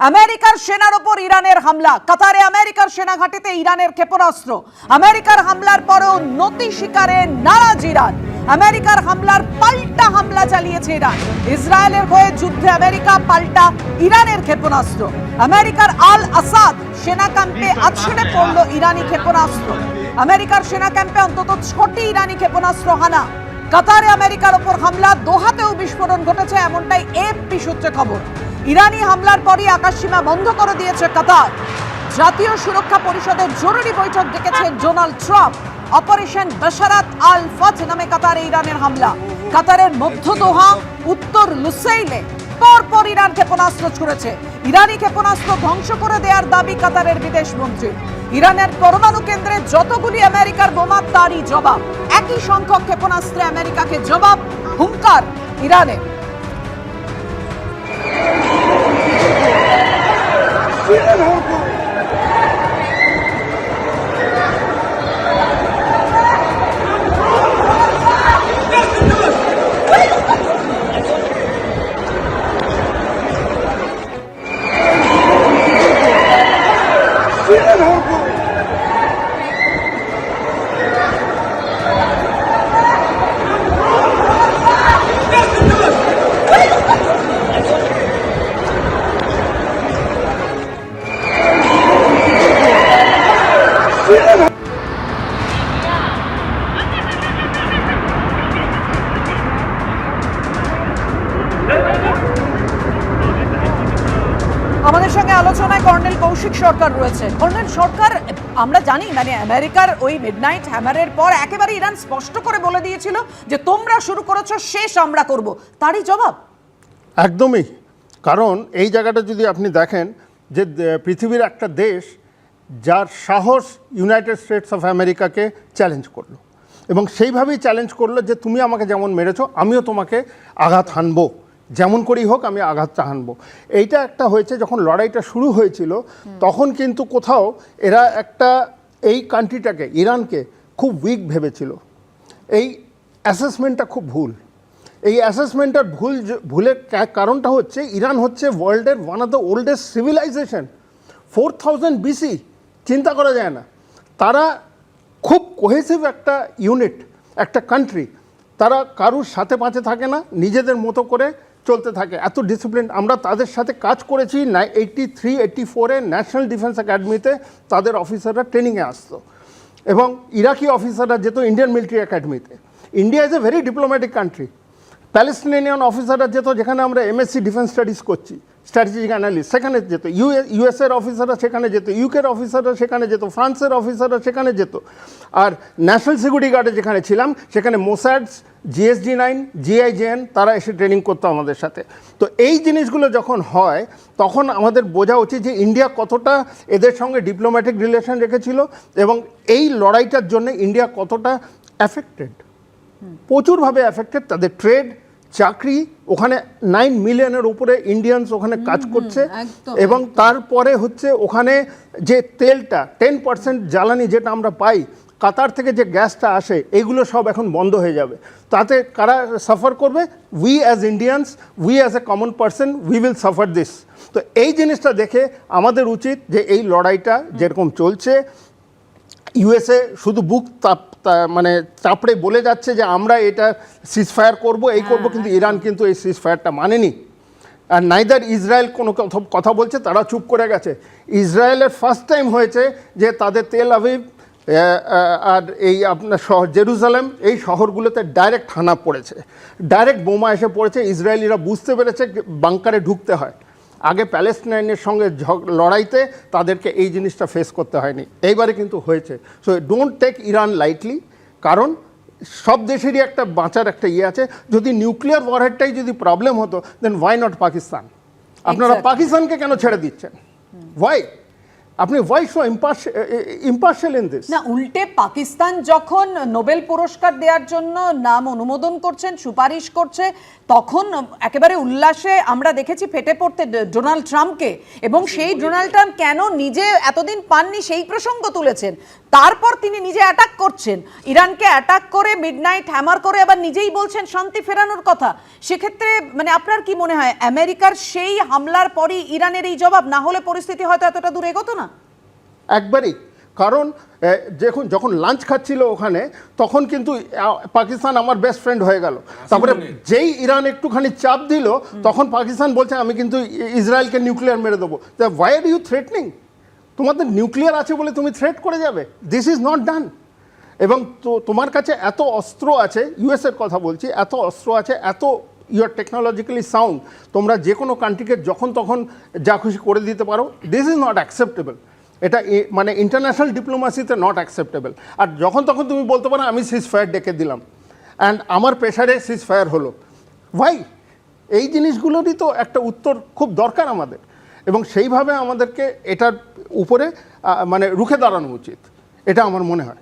আমেরিকার সেনার ওপর ইরানের হামলা। কাতারে আমেরিকার সেনা ঘাঁটিতে ইরানের ক্ষেপণাস্ত্র। আমেরিকার হামলার পরেও নতি শিকারে নারাজ ইরান। আমেরিকার হামলার পাল্টা হামলা চালিয়েছে ইরান। ইসরায়েলের হয়ে যুদ্ধে আমেরিকা পাল্টা ইরানের ক্ষেপণাস্ত্র। আমেরিকার আল আসাদ সেনা ক্যাম্পে আছড়ে পড়ল ইরানি ক্ষেপণাস্ত্র। আমেরিকার সেনা ক্যাম্পে অন্তত ছটি ইরানি ক্ষেপণাস্ত্র হানা। কাতারে আমেরিকার ওপর হামলা দোহাতেও বিস্ফোরণ ঘটেছে, এমনটাই এএফপি সূত্রে খবর। ইরানি হামলার পরই আকাশসীমা বন্ধ করে দিয়েছে কাতার। জাতীয় সুরক্ষা পরিষদের জরুরি বৈঠক ডেকেছে Donald Trump. Operation Basharat al Fath নামে কাতারে ইরানের হামলা। কাতারের মধ্য দোহা, উত্তর লুসাইলে পরপর ইরান ক্ষেপণাস্ত্র ছুড়েছে। ইরানি ক্ষেপণাস্ত্র ধ্বংস করে দেওয়ার দাবি কাতারের বিদেশ মন্ত্রী ইরানের পরমাণু কেন্দ্রে যতগুলি আমেরিকার বোমা, তারই জবাব। একই সংখ্যক ক্ষেপণাস্ত্রে আমেরিকাকে জবাব, হুঙ্কার ইরানের। আমাদের সঙ্গে আলোচনায় কর্নেল কৌশিক সরকার রয়েছে। কর্নেল সরকার, আমরা জানি মানে আমেরিকার ওই মিডনাইট হ্যামারের পর একেবারে ইরান স্পষ্ট করে বলে দিয়েছিল যে তোমরা শুরু করেছ, শেষ আমরা করব। তারই জবাব? একদমই। কারণ এই জায়গাটা যদি আপনি দেখেন যে পৃথিবীর একটা দেশ যার সাহস ইউনাইটেড স্টেটস অফ আমেরিকাকে চ্যালেঞ্জ করল। এবং সেইভাবেই চ্যালেঞ্জ করল যে, তুমি আমাকে যেমন মেরেছো, আমিও তোমাকে আঘাত হানবো। যেমন করেই হোক আমি আঘাতটা হানবো। এইটা একটা হয়েছে যখন লড়াইটা শুরু হয়েছিল তখন কিন্তু কোথাও এরা একটা এই কান্ট্রিটাকে ইরানকে খুব উইক ভেবেছিল। এই অ্যাসেসমেন্টটা খুব ভুল। এই অ্যাসেসমেন্টের ভুল ভুলের কারণটা হচ্ছে ইরান হচ্ছে ওয়ার্ল্ডের one of the oldest civilization four thousand BC চিন্তা করা যায় না। তারা খুব কোহেসিভ একটা ইউনিট একটা কান্ট্রি তারা কারুর সাথে পাঁচে থাকে না নিজেদের মতো করে চলতে থাকে। এত ডিসিপ্লিন আমরা তাদের সাথে কাজ করেছি নাই এইটটি থ্রি এইটটি ফোরে ন্যাশনাল ডিফেন্স একাডেমিতে তাদের অফিসাররা ট্রেনিংয়ে আসতো। এবং ইরাকি অফিসাররা যেত ইন্ডিয়ান মিলিটারি একাডেমিতে India is a very diplomatic country Palestinian অফিসাররা যেত যেখানে আমরা এমএসসি ডিফেন্স স্টাডিজ করছি। স্ট্র্যাটেজিক অ্যানালিস্ট সেখানে যেত। ইউ ইউএসের অফিসাররা সেখানে যেত ইউকের অফিসাররা সেখানে যেত ফ্রান্সের অফিসাররা সেখানে যেত। আর ন্যাশনাল সিকিউরিটি গার্ডে যেখানে ছিলাম সেখানে মোসাডস জিএসডি নাইন জিআইজেএন তারা এসে ট্রেনিং করতো আমাদের সাথে। তো এই জিনিসগুলো যখন হয় তখন আমাদের বোঝা উচিত যে ইন্ডিয়া কতটা এদের সঙ্গে ডিপ্লোম্যাটিক রিলেশন রেখেছিল এবং এই লড়াইটার জন্য ইন্ডিয়া কতটা অ্যাফেক্টেড প্রচুরভাবে অ্যাফেক্টেড তাদের ট্রেড চাকরি ওখানে নাইন মিলিয়নের উপরে ইন্ডিয়ানস ওখানে কাজ করছে এবং তারপরে হচ্ছে ওখানে যে তেলটা টেন পার্সেন্ট জ্বালানি যেটা আমরা পাই কাতার থেকে যে গ্যাসটা আসে এগুলো সব এখন বন্ধ হয়ে যাবে। তাতে কারা সাফার করবে? We as Indians we as a common person we will suffer this তো এই জিনিসটা দেখে আমাদের উচিত যে এই লড়াইটা যেরকম চলছে ইউএসএ শুধু বুক তাপ তা- মানে চাপড়ে বলে যাচ্ছে যে আমরা এটা সিজফায়ার করব এই করব কিন্তু ইরান কিন্তু এই সিজফায়ারটা মানেনি। আর নাইদার ইসরায়েল কোনো কথা- কথা বলছে তারা চুপ করে গেছে। ইসরায়েলের ফার্স্ট টাইম হয়েছে যে তাদের তেল আবিব আর এই আপনার শহর জেরুজালেম এই শহরগুলোতে ডাইরেক্ট হানা পড়েছে। ডাইরেক্ট বোমা এসে পড়েছে ইসরায়েলিরা বুঝতে পেরেছে বাংকারে ঢুকতে হয়। আগে প্যালেস্টাইনের সঙ্গে লড়াইতে তাদেরকে এই জিনিসটা ফেস করতে হয়নি। এইবারে কিন্তু হয়েছে। So don't take Iran lightly কারণ সব দেশেরই একটা বাঁচার একটা ইয়ে আছে। যদি নিউক্লিয়ার ওয়ারহেডটাই যদি প্রবলেম হতো দেন ওয়াই নট পাকিস্তান আপনারা পাকিস্তানকে কেন ছেড়ে দিচ্ছেন? ওয়াই আপনি why show impartial in this না উল্টে পাকিস্তান যখন নোবেল পুরস্কার দেওয়ার জন্য নাম অনুমোদন করছেন সুপারিশ করছে তখন একেবারে উল্লাসে আমরা দেখেছি ফেটে পড়তে ডোনাল্ড ট্রাম্পকে এবং সেই ডোনাল্ড ট্রাম্প কেন নিজে এতদিন পাননি সেই প্রসঙ্গ তুলেছেন। তারপর তিনি নিজে অ্যাটাক করছেন। ইরানকে অ্যাটাক করে মিডনাইট হ্যামার করে আবার নিজেই বলছেন শান্তি ফেরানোর কথা। সেক্ষেত্রে মানে আপনার কি মনে হয় আমেরিকার সেই হামলার পরই ইরানের এই জবাব? না হলে পরিস্থিতি হয়তো এতটা দূর এগোতো না? একবারই। কারণ যখন যখন লাঞ্চ খাচ্ছিল ওখানে তখন কিন্তু পাকিস্তান আমার বেস্ট ফ্রেন্ড হয়ে গেল। তারপরে যেই ইরান একটুখানি চাপ দিল তখন পাকিস্তান বলছে আমি কিন্তু ইসরায়েলকে নিউক্লিয়ার মেরে দেবো। ওয়াই আর ইউ থ্রেটনিং তোমাদের নিউক্লিয়ার আছে বলে তুমি থ্রেট করে যাবে। দিস ইজ নট ডান এবং তো তোমার কাছে এত অস্ত্র আছে ইউএসের কথা বলছি এত অস্ত্র আছে এত ইউর টেকনোলজিক্যালি সাউন্ড তোমরা যে কোনো কান্ট্রিকে যখন তখন যা খুশি করে দিতে পারো। দিস ইজ নট অ্যাকসেপ্টেবল এটা মানে ইন্টারন্যাশনাল ডিপ্লোমাসিতে নট অ্যাকসেপ্টেবল আর যখন তখন তুমি বলতে পারো, আমি সিজ ফায়ার ডেকে দিলাম। অ্যান্ড আমার প্রেশারে সিজ ফায়ার হলো। ভাই এই জিনিসগুলোরই তো একটা উত্তর খুব দরকার আমাদের। এবং সেইভাবে আমাদেরকে এটার উপরে মানে রুখে দাঁড়ানো উচিত। এটা আমার মনে হয়।